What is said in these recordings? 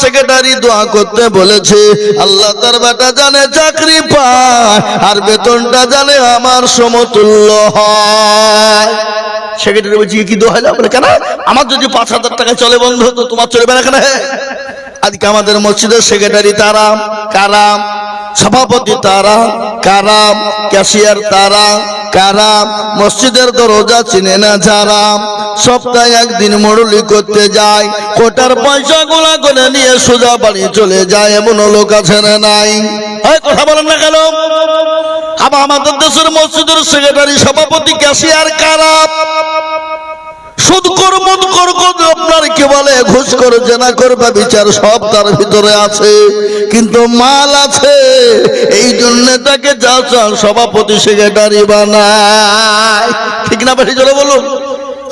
Secretary দোয়া করতে বলেছে, আল্লাহ জানে চাকরি আর বেতনটা জানে আমার সমতুল্য হয়। সেক্রেটারি বলছি কি কেন? আমার যদি পাঁচ হাজার টাকা চলে বন্ধ হতো তোমার চলবে না কেন আজকে আমাদের মসজিদের সেক্রেটারি তারা, কারাম, সভাপতি তারা, কারাম ক্যাশিয়ার তারা, কারাম, মসজিদের দরজা চিনে না যারা, সপ্তাহে একদিন মরুলি করতে যায়, কোটার পয়সা গোলা করে নিয়ে সোজা বাড়ি চলে যায়, এমন লোক আছে না নাই। কথা বলেন না কেন? আবার আমাদের দেশের মসজিদের সেক্রেটারি সভাপতি ক্যাশিয়ার কারাম। সুদ কর কর কর আপনার কি বলে? ঘুষ কর, জেনা করবে বিচার সব তার ভিতরে আছে। কিন্তু মাল আছে। এই জন্য তাকে যা সভাপতি সেক্রেটারি বানায়। ঠিক না বেশি জোরে বলুন।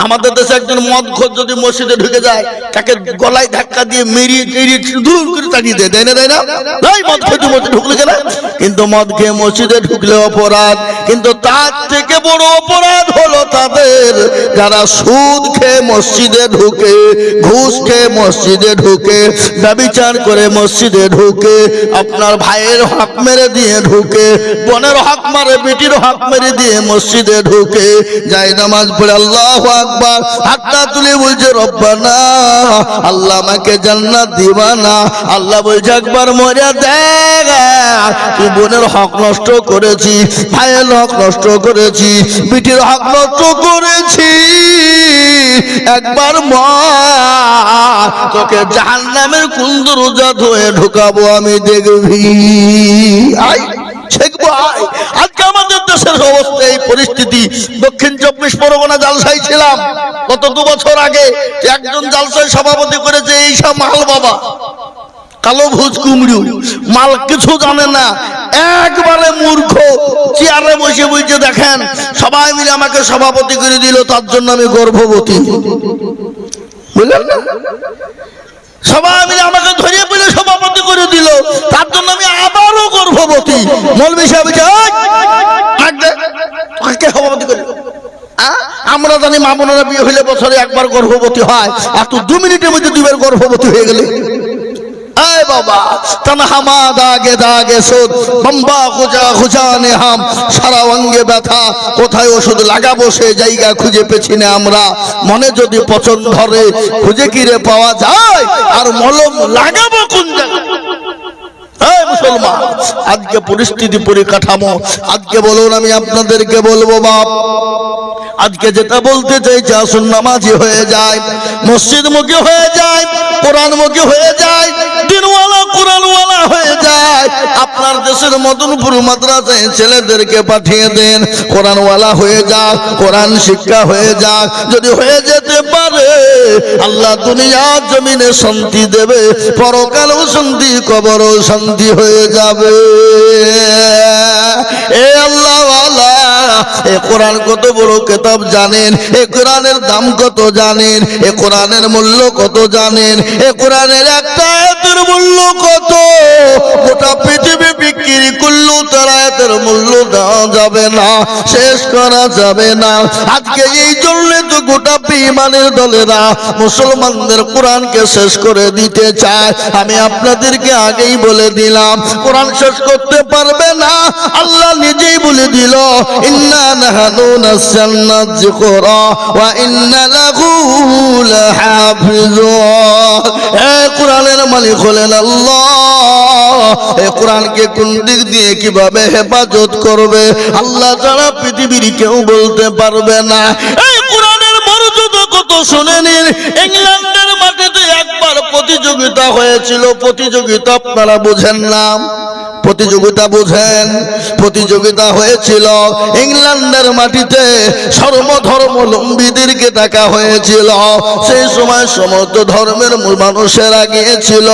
আমাদের দেশে একজন মদ খোঁজ যদি মসজিদে ঢুকে যায়, তাকে গলায় ধাক্কা দিয়ে মেরিয়ে টেরিয়ে দূর করে তাড়িয়ে দেয় দেয় না দেয় না? এই মদ তুই মসজিদে ঢুকলে কেন? কিন্তু মদ খেয়ে মসজিদে ঢুকলে অপরাধ, কিন্তু তার থেকে বড় অপরাধ হলো তাদের, যারা সুদ খেয়ে মসজিদে ঢুকে, ঘুষ খেয়ে মসজিদে ঢুকে, ব্যবিচার করে মসজিদে ঢুকে, আপনার ভাইয়ের হক মেরে দিয়ে ঢুকে, বোনের হক মারে, বেটির হক মেরে দিয়ে মসজিদে ঢুকে, যাই নামাজ পড়ে আল্লাহ হাতটা তুলে বলছে, রব্বানা, আল্লাহ আমাকে জান্নাত আল্লাহ বলছে, একবার মরে বোনের হক নষ্ট করেছি, ভাইয়ের হক নষ্ট করেছি, বিটির হক নষ্ট করেছি। একবার তোকে জাহান নামের ধুয়ে ঢুকাবো আমি দেখবি। আই শেখ ভাই, আজকে আমাদের দেশের অবস্থা এই পরিস্থিতি। দক্ষিণ চব্বিশ পরগনা জালসাই ছিলাম। গত দু বছর আগে একজন জালসাই সভাপতি করেছে এই সব মাল বাবা। কালো ভুজ কুমড়ু মাল কিছু জানে না। একবারে মূর্খ চেয়ারে বসে বসে দেখেন সবাই মিলে আমাকে সভাপতি করে দিল তার জন্য আমি গর্ভবতী। বুঝলেন না? সবাই মিলে আমাকে ধরিয়ে পেলে সভাপতি করে দিল তার জন্য আমি আবারও গর্ভবতী। মৌলবী সাহেব বলছে, "ওই, ডাক দে, তোকে কে সভাপতি করে। দিল?" আ? আমরা জানি মা বোনেরা বিয়ে হইলে বছরে একবার গর্ভবতী হয়। আর তুই দু মিনিটের মধ্যে দুবার গর্ভবতী হয়ে গেলে। কোথায় ওষুধ লাগাবো সে জায়গা খুঁজে পেছি না আমরা। মনে যদি পছন্দ ধরে, খুঁজে পাওয়া যায়? আর মলম লাগাবো কোন জায়গায়? এই মুসলমান, আজকে পরিস্থিতি পরিকাঠামো, আজকে বলুন আমি আপনাদেরকে বলব বাপ। আজকে যেটা বলতে চাইছে আসুন নামাজি হয়ে যায় মসজিদ মুখী হয়ে যায় কোরআন মুখী হয়ে যায়, দিনওয়ালা কোরআনওয়ালা হয়ে যায়। আপনার দেশের মদনপুর মাদ্রাসায় ছেলেদেরকে পাঠিয়ে দেন, কোরআনওয়ালা হয়ে যাক, কোরআন শিক্ষা হয়ে যাক। যদি হয়ে যেতে পারে, আল্লাহ দুনিয়া জমিনে শান্তি দেবে, পরকালেও শান্তি, কবরও শান্তি হয়ে যাবে। এ আল্লাহ এ কোরআন কত বড় কেতাব জানেন, এ কোরআনের দাম কত জানেন, এ কোরআনের মূল্য কত জানেন, এ কোরআনের একটা আয়াতের মূল্য কত? গোটা পৃথিবী বিক্রি করলেও তার আয়াতের মূল্য দেওয়া যাবে না, শেষ করা যাবে না। আজকে এই জন্য তো গোটা বিমানের দলেরা মুসলমানদের কোরআনকে শেষ করে দিতে চায়। আমি আপনাদেরকে আগেই বলে দিলাম, কোরআন শেষ করতে পারবে না, আল্লাহ নিজেই বলে দিল আল্লাহ। কোরআনকে দিয়ে কীভাবে হেফাজত করবে? আল্লাহ ছাড়া পৃথিবীর কেউ বলতে পারবে না। এই কোরআনের মর্যাদা কত শুনে নিন। ইংল্যান্ডের মাটিতে একবার প্রতিযোগিতা হয়েছিল, প্রতিযোগিতা আপনারা বুঝেন না। প্রতিযোগিতা বুঝেন, প্রতিযোগিতা হয়েছিল, ইংল্যান্ডের মাটিতে সর্বধর্মলম্বীদেরকে ডাকা হয়েছিল। সেই সময় সমস্ত ধর্মের মানুষেরা গিয়েছিল।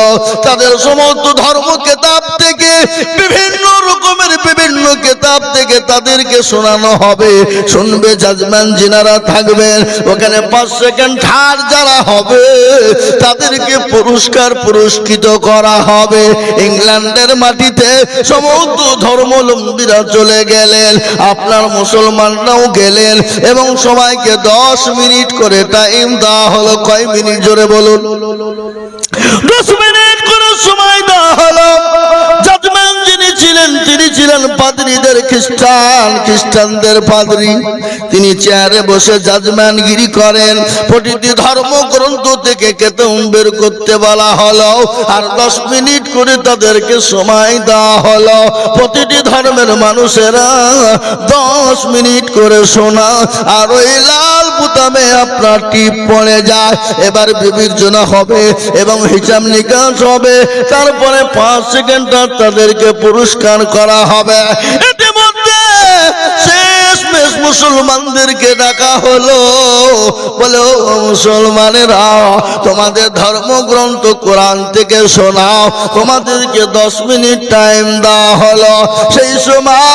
তাদের সমস্ত ধর্ম কেতাব থেকে, বিভিন্ন রকমের বিভিন্ন কেতাব থেকে তাদেরকে শোনানো হবে। শুনবে জাজম্যান যিনারা থাকবেন। ওখানে পাঁচ সেকেন্ড থার্ড যারা হবে, তাদেরকে পুরস্কার পুরস্কৃত করা হবে। ইংল্যান্ডের মাটিতে সমস্ত ধর্মলম্বীরা চলে গেলেন, আপনার মুসলমানরাও গেলেন এবং সবাইকে দশ মিনিট করে টাইম দেওয়া হলো। কয় মিনিট? জোরে বলুন। দশ মিনিট করে সময় দেওয়া হলো। ছিলেন, তিনি ছিলেন পাদ্রীদের খ্রিস্টান, খ্রিস্টানদের পাদ্রী। তিনি চেয়ারে বসে জাজম্যানগিরি করেন। প্রতিটি ধর্মগ্রন্থ থেকে কেতন বের করতে বলা হলো, আর দশ মিনিট করে তাদেরকে সময় দেওয়া হলো। প্রতিটি ধর্মের মানুষেরা দশ মিনিট করে শোনা, আর ওই লাল বুতামে আপনার টিপ পড়ে যায়, এবার বিবেচনা হবে এবং হিসাব নিকাশ হবে। তারপরে পাঁচ সেকেন্ড তাদেরকে পুরস্কার করা হবে। মুসলমানদেরকে ডাকা হলো। বলে, ও মুসলমানেরা, তোমাদের ধর্মগ্রন্থ কোরআন থেকে শোনাও, তোমাদেরকে দশ মিনিট টাইম দেওয়া হলো। সেই সময়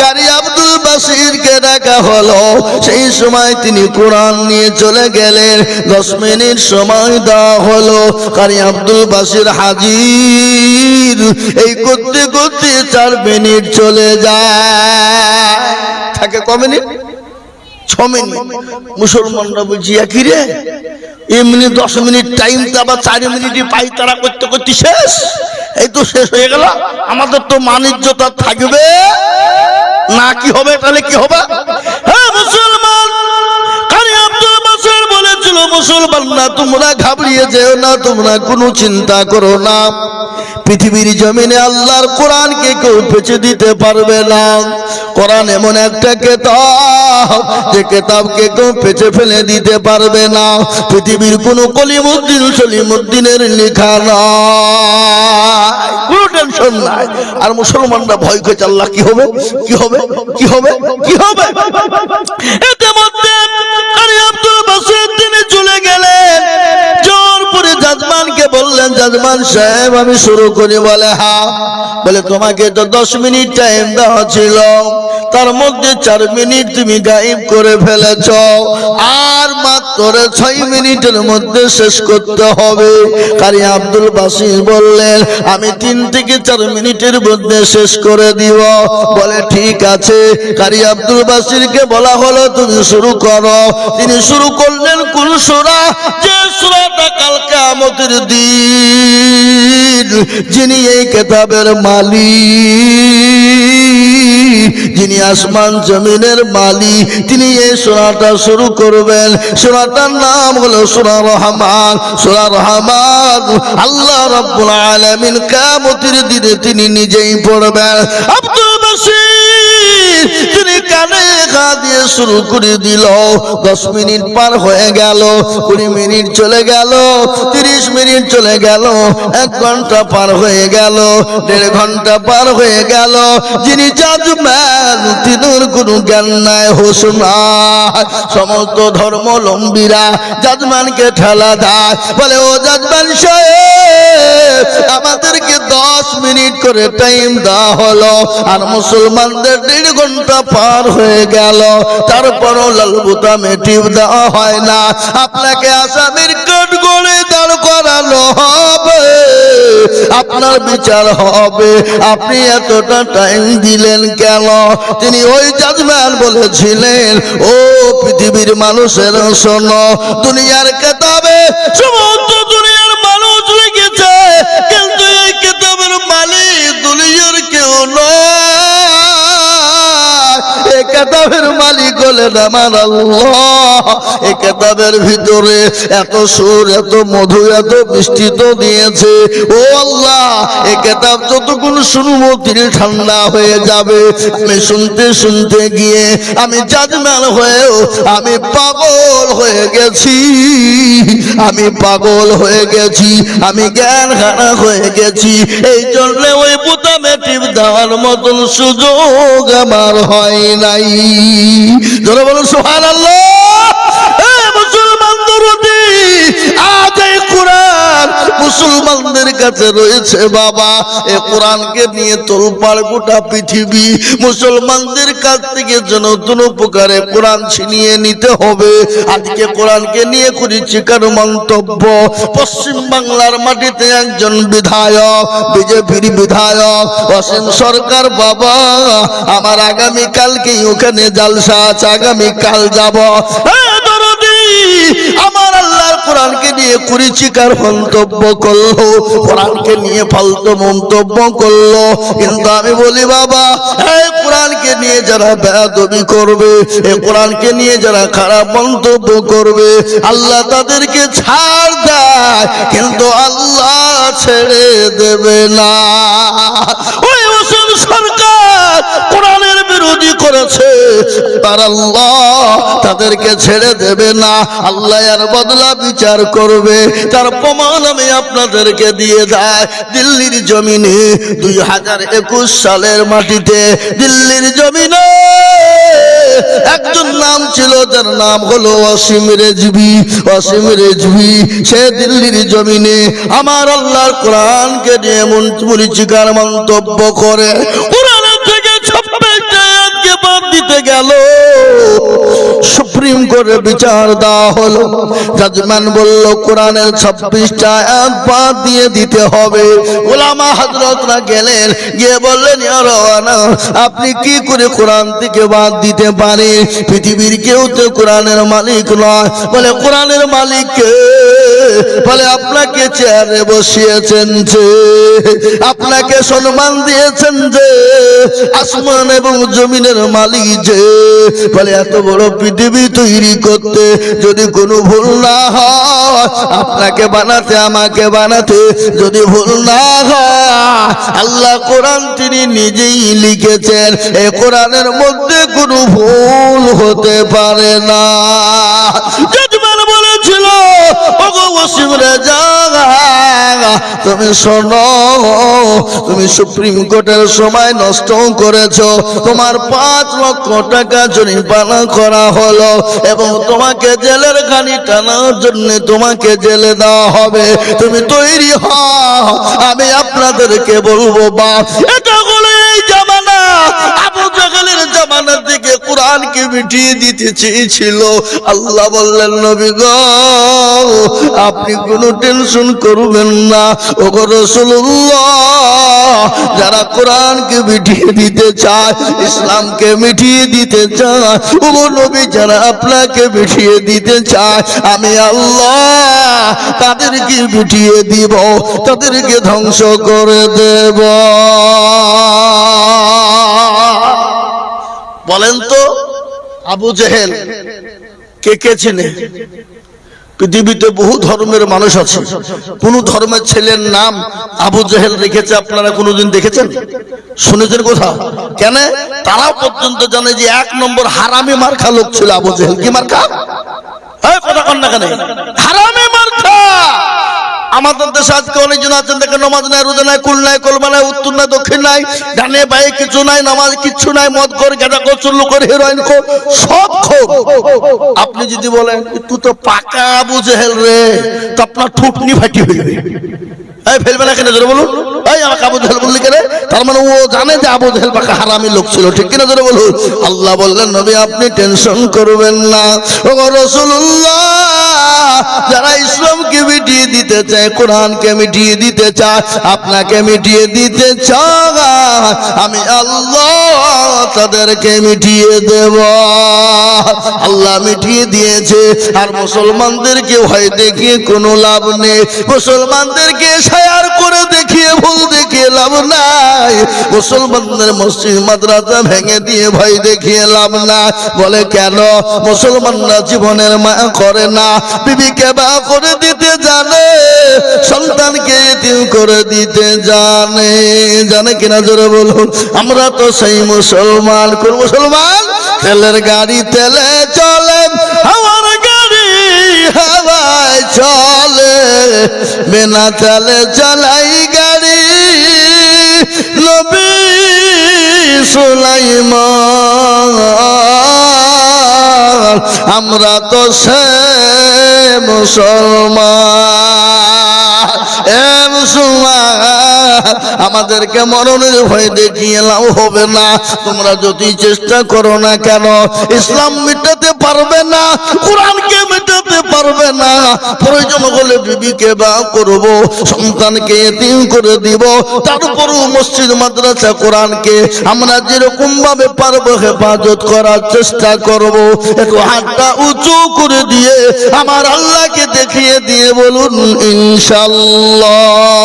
কারি আব্দুল বাসিরকে ডাকা হলো। সেই সময় তিনি কোরআন নিয়ে চলে গেলেন। দশ মিনিট সময় দেওয়া হলো। কারি আব্দুল বাসির হাজির এই করতে করতে চার মিনিট চলে যায়। থাকে ক মিনিট? ছ মিনিট। মুসলমানরা বলছি একই রে? এমনি দশ মিনিট টাইম তো আবার চার মিনিটই পাই তারা করতে করতে শেষ। এই তো শেষ হয়ে গেল। আমাদের তো মানিজ্যতা থাকবে। না কি হবে তাহলে কি হবে? মুসলমান না তোমরা ঘাবড়িয়ে যেও না, তোমরা কোনো চিন্তা করো না। পৃথিবীর জমিনে আল্লাহর কোরআনকে কেউ পেছে দিতে পারবে না। কোরআন এমন একটা কেতাব, যে কেতাবকে কেউ পেছে ফেলে দিতে পারবে না। পৃথিবীর কোন কলিমুদ্দিন সলিমুদ্দিনের লেখা নয় কোনো টেনশন নাই। আর মুসলমানরা ভয় করছে আল্লাহ, কি হবে? কি হবে? কি হবে? কি হবে? এতে বললেন সাহেব, আমি শুরু করি, বলে, হা। বলে, তোমাকে তো দশ মিনিট টাইম দেওয়া ছিল। তার মধ্যে চার মিনিট তুমি গায়েব করে ফেলেছ। আর মাত্র ছয় মিনিটের মধ্যে শেষ করতে হবে। কারি আব্দুল বাসির বললেন, আমি তিন থেকে চার মিনিটের মধ্যে শেষ করে দিব। বলে, ঠিক আছে। কারি আব্দুল বাসিরকে বলা হলো, তুমি শুরু করো। তিনি শুরু করলেন কোন সুরা, যে সুরাটা কালকে আমাদের দিন যিনি এই কেতাবের মালিক, যিনি আসমান জমিনের মালিক, তিনি এই সোনাটা শুরু করবেন। সোনাটার নাম হলো সোনা রহমান। সোনা রহমান আল্লাহ রব্বুল আলামিন কিয়ামতের দিনে তিনি নিজেই পড়বেন। আব্দুল বাসির তিনি কানে ঘা দিয়ে শুরু করে দিল। দশ মিনিট পার হয়ে গেল, কুড়ি মিনিট চলে গেল, তিরিশ মিনিট চলে গেল, এক ঘণ্টা পার হয়ে গেল, দেড় ঘণ্টা পার হয়ে গেল। যিনি জাজম্যান তিনুর কোনো জ্ঞান নাই হোস নাই। সমস্ত ধর্মলম্বীরা জাজমানকে ঠেলা দেয়। বলে, ও জাজমান সাহেব, আমাদেরকে দশ মিনিট করে টাইম দেওয়া হলো আর মুসলমানদের দেড় ঘণ্টা পার হয়ে গেল। তারপরও লাল বুতামে টিপ দেওয়া হয় না। আপনাকে আসামির কাঠ করে দাঁড় করানো হবে। আপনার বিচার হবে। আপনি এতটা টাইম দিলেন কেন? তিনি ওই জাজম্যান বলেছিলেন, ও পৃথিবীর মানুষের শোনো, দুনিয়ার কেতাবে সমস্ত কেতাবের মালিক হলেন আমার আল্লাহ। এ কেতাবের ভিতরে এত সুর, এত মধু, এত মিষ্টিত দিয়েছে। ও আল্লাহ, এ কেতাব যতক্ষণ শুনব তিনি ঠান্ডা হয়ে যাবে। আমি শুনতে শুনতে গিয়ে আমি জাজম্যান হয়েও আমি পাগল হয়ে গেছি। আমি পাগল হয়ে গেছি, আমি জ্ঞান হারা হয়ে গেছি। এই জন্য ওই বোতামে টিপ দেওয়ার মতন সুযোগ আমার হয় নাই। ধরে বলুন সোহান আল্লাহ মুসলমানদের কাছে রয়েছে বাবা। এ কোরআনকে নিয়ে তোলপাড় গোটা পৃথিবী। মুসলমানদের কাছ থেকে যেন কোন প্রকারে কোরআন ছিনিয়ে নিতে হবে। আজকে কোরআনকে নিয়ে করেছি কার মন্তব্য? পশ্চিম বাংলার মাটিতে একজন বিধায়ক, বিজেপির বিধায়ক, অসীম সরকার বাবা। আমার আগামী কালকেই ওখানে জালসা আছে আগামী কাল যাব আমার আল্লাহর কোরআনকে নিয়ে কুড়িচিকার মন্তব্য করল, কোরআনকে নিয়ে ফালতু মন্তব্য করল। কিন্তু আমি বলি, বাবা, এই কোরআনকে নিয়ে যারা বেয়াদবি করবে, এই কোরআনকে নিয়ে যারা খারাপ মন্তব্য করবে, আল্লাহ তাদেরকে ছাড় দেয়, কিন্তু আল্লাহ ছেড়ে দেবে না। ওই সরকার কোরআনের বিরোধী করেছে। তার আল্লাহ তাদেরকে ছেড়ে দেবে না। আল্লাহ আর বদলা বিচার করবে। তার প্রমাণ আমি আপনাদেরকে দিয়ে দেয় দিল্লির জমিনে দুই হাজার একুশ সালের মাটিতে দিল্লির জমিনে নাম ছিল তার নাম হলো অসীম রেজবি অসীম রেজবি সে দিল্লির জমিনে আমার আল্লাহর কোরআনকে নিয়ে মরিচিকার মন্তব্য করে। দিতে গেল। সুপ্রিম কোর্টে বিচার দেওয়া হলো। জাজম্যান বলল, কোরআনের ছাব্বিশটা আয়াত বাদ দিয়ে দিতে হবে। ওলামা হজরতরা গেলেন, গিয়ে বললেন আপনি কি করে কোরআন থেকে বাদ দিতে পারে পৃথিবীর কেউ তো কোরআনের মালিক নয়। বলে, কোরআনের মালিক কে? বলে, আপনাকে চেয়ারে বসিয়েছেন যে, আপনাকে সম্মান দিয়েছেন যে, আসমান এবং জমিনের মালিক যে বলে এত বড় পৃথিবী তৈরি করতে যদি কোনো ভুল না হয়, আপনাকে বানাতে, আমাকে বানাতে যদি ভুল না হয়, আল্লাহ কোরআন তিনি নিজেই লিখেছেন, এ কোরআনের মধ্যে কোনো ভুল হতে পারে না। রেজা তুমি শোনো, তুমি সুপ্রিম কোর্টের সময় নষ্ট করেছ। তোমার পাঁচ লক্ষ টাকা জরিমানা করা হলো এবং তোমাকে জেলের খানি টানার জন্য তোমাকে জেলে দেওয়া হবে। তুমি তৈরি হও। আমি আপনাদেরকে বলব, বাপ, এটা হলো এই জামানা। মিটিয়ে দিতে আল্লাহ বললেন, নবী গো, আপনি কোনো টেনশন করবেন না। ও গো রাসূলুল্লাহ, যারা কোরআনকে মিটিয়ে দিতে চায়, ইসলামকে মিটিয়ে দিতে চায় ও নবী যারা আপনাকে মিটিয়ে দিতে চায়, আমি আল্লাহ তাদেরকে মিটিয়ে দিব, তাদেরকে ধ্বংস করে দেব। বলেন তো, আবু জেহেল, কে কে চেনে? পৃথিবীতে বহু ধর্মের মানুষ আছে। কোন ধর্মের ছেলের নাম আবু জেহেল রেখেছে, আপনারা কোনোদিন দেখেছেন? শুনেছেন কোথাও? কেন? তারাও পর্যন্ত জানে যে এক নম্বর হারামি মার্খা লোক ছিল আবু জেহেল। কি মার্খা কথা কন না কেন? হারামি মার্খা আমাদের দেশে আজকে অনেকজন আছেন, দেখেন নমাজ নাই, রোজা নাই, কুল নাই, কলমা উত্তর নাই, দক্ষিণ নাই ডানে বায়ে কিছু নাই, নামাজ কিচ্ছু নাই, মদ কর গেদা কর চুল্লু হিরোইন কর সব খোর। আপনি যদি বলেন, তুই তো পাকা আবু জেহেল রে, তো আপনার ঠুটনি ফাটি হইবে এই ফেলবে না কেন জোরে বলুন। এই আমাকে আবু জেহেল বললি কেন? তার মানে ও জানে যে আবু জেহেল পাকা হারামি লোক ছিল, ঠিক কিনা জোরে বলুন? আল্লাহ বললেন, নবী, আপনি টেনশন করবেন না। ও রসুল্লাহ! যারা ইসলামকে মিটিয়ে দিতে চায়, কোরআনকে মিটিয়ে দিতে চায়, আপনাকে মিটিয়ে দিতে চায়, আমি আল্লাহ তাদেরকে মিটিয়ে দেব। আল্লাহ মিটিয়ে দিয়েছে, আর মুসলমানদেরকে ভয় দেখিয়ে কোনো লাভ নেই। মুসলমানদেরকে সায়ার করে দেখিয়ে ভুল দেখিয়ে লাভ নাই। মুসলমানদের মসজিদ মাদ্রাসা ভেঙে দিয়ে ভয় দেখিয়ে লাভ না বলে, কেন? মুসলমানরা জীবনের মা করে না। বিবিকে বা করে দিতে জানে, সন্তানকে এতিম করে দিতে জানে। জানে কিনা জোরে বলুন? আমরা তো সেই মুসলমান। কোন মুসলমান? তেলের গাড়ি তেলে চলে আমার গাড়ি হাওয়ায় চলে। বিনা তেলে চালাই গাড়ি। নবী সুলাইমান আমরা তো সে মুসলমান। এ মুসলমান আমাদেরকে মরণের ভয় দেখিয়ে লাভ হবে না। তোমরা যদি চেষ্টা করো না কেন, ইসলাম মেটাতে পারবে না, কোরআনকে মেটাতে পারবে না। প্রয়োজন হলে বিবিকে বা করব, সন্তানকে এতিম করে দিব। তারপরও মসজিদ, মাদ্রাসা, কোরআনকে আমরা যেরকম ভাবে পারব হেফাজত করার চেষ্টা করব। একটু হাতটা উঁচু করে দিয়ে আমার আল্লাহকে দেখিয়ে দিয়ে বলুন, ইনশাল্লাহ।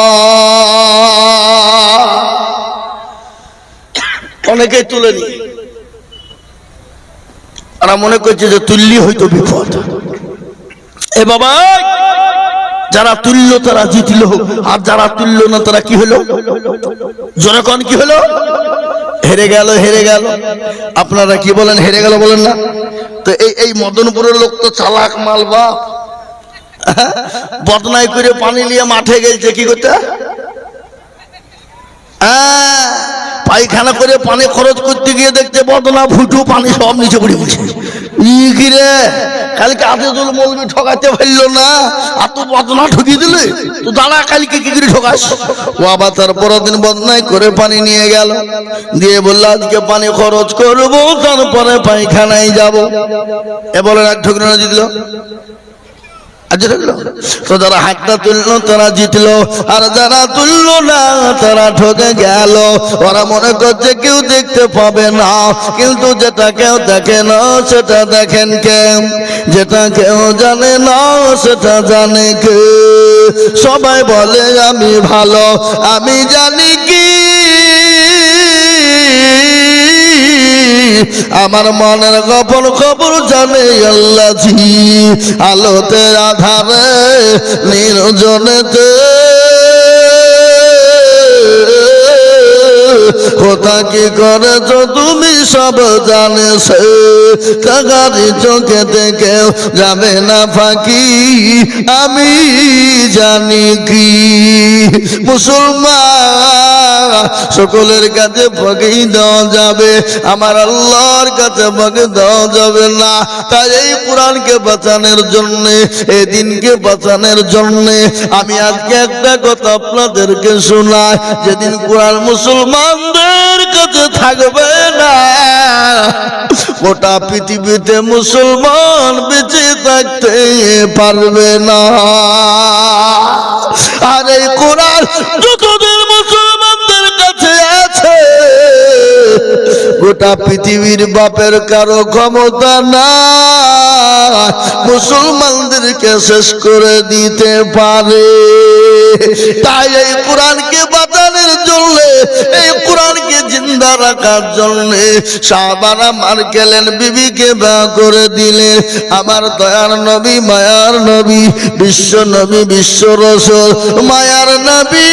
অনেকেই তুলে নি আর মনে করছে যে তুললি হয়তো বিপদ। এ বাবা যারা তুললো তারা জিতলো আর যারা তুললো না তারা কি হলো? জনগণ কি হলো? হেরে গেল হেরে গেল। আপনারা কি বলেন হেরে গেল বলেন না? তো এই এই মদনপুরের লোক তো চালাক মাল বা বদনাই করে পানি নিয়ে মাঠে গেছে কি করতে? আহ, পায়খানা করে পানি খরচ করতে গিয়ে দেখতে বদনা ফুটু পানি সব নিচে পড়ে গেছে। ই কি রে? কালকে আদেদুল মৌলবি ঠকাতে না। আর করে তার পরের দিন করে পানি নিয়ে গেল। দিয়ে বলল, আজকে পানি খরচ করব পায়খানায় যাব। এ বলে এক ঠকিয়ে না দিল তো যারা হাতটা তুললো, তারা জিতলো। আর যারা তুললো না, তারা ঠকে গেল। ওরা মনে করছে কেউ দেখতে পাবে না। কিন্তু যেটা কেউ দেখে না, সেটা দেখেন কে? যেটা কেউ জানে না, সেটা জানে কে? সবাই বলে, আমি ভালো, আমি জানি কি। আমার মনের গোপন খবর জানে আল্লাহ জি। আলোতে আধারে নির্জনেতে। কোথা কি করেছ তুমি সব জানেছ কাগারি চোখে দেখেও যাবে না ফাঁকি। আমি জানি কি। মুসলমান, সকলের কাছে ফাঁকি দেওয়া যাবে। আমার আল্লাহর কাছে ফাঁকি দেওয়া যাবে না। তাই এই কোরআনকে বাঁচানোর জন্যে, এই দিনকে বাঁচানোর জন্যে আমি আজকে একটা কথা আপনাদেরকে শোনাই। যেদিন কোরআন মুসলমানদের কাছে থাকবে না। গোটা পৃথিবীতে মুসলমান বেঁচে থাকতে পারবে না। আর এই কোরআন যতদিন মুসলমানদের কাছে আছে, গোটা পৃথিবীর বাপের কারও ক্ষমতা না। মুসলমানদেরকে শেষ করে দিতে পারে। তাই এই কোরআনকে বাঁচানোর জন্য এই রাখার মার গেলেন বিবিকে বা করে দিলেন আমার দয়ার নবী, মায়ার নবী, বিশ্ব নবী, বিশ্ব রসল, মায়ার নবী।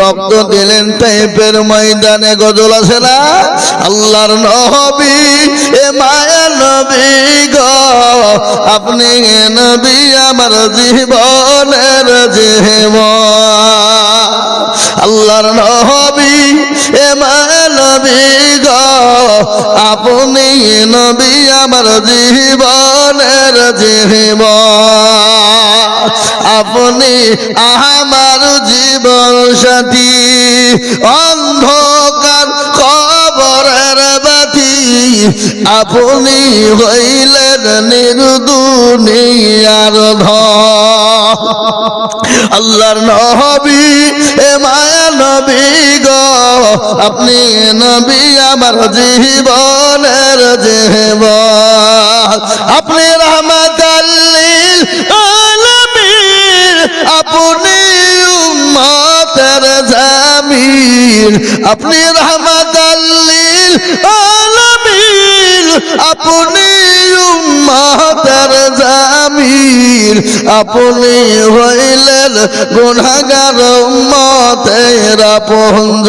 রক্ত দিলেন টাইপের ময়দানে, গজল আছে না? আল্লাহর নবী, এ মায়া নবী গো। আপনি নবী আমার জীবনের জীবন। আল্লাহর নবী, এ মায়া নবী গো। আপনি নবী আমার জীবনের জীবন। আপনি আমার জীবন সাথী। অন্ধকার খবরের বাতি। আপনি হইলেন নির্দুনিয়ার ধর আল্লাহর নবী, এ মায়া নবী গো। আপনি নবী আমার জীবনের জীবন আপনি রহমত আপনি উম্মতের জামিন। আপনি রহমত আলামিন। আপনি উম্মতের জামিন আপনি হইলেন গুনাহগার উম্মতের পঞ্জ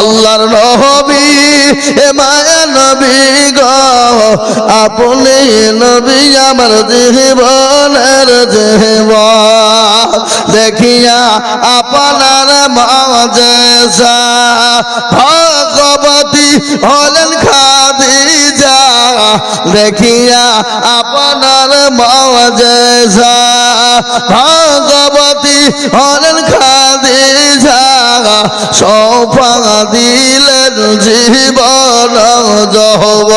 আল্লাহর নবী, এ মায়া নবী গো, আপনি নবী আমার জীবনের জীবন। দেখিয়া আপনার মাঝে ভগবতী হলেন খাদিজা দেখিয়া আপনার মাঝে ভগবতী হলেন খাদি যা সৌফা দিলেন জীবন জহব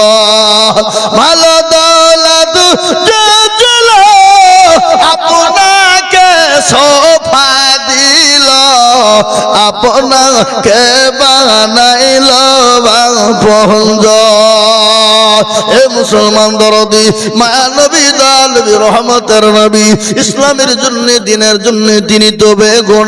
ভালো আপনাকে বানাইল পঞ্জ এ মুসলমান দরদি, মায়া নবী রহমতের নবী, ইসলামের জন্য, দিনের জন্য তিনি তবে বেগুন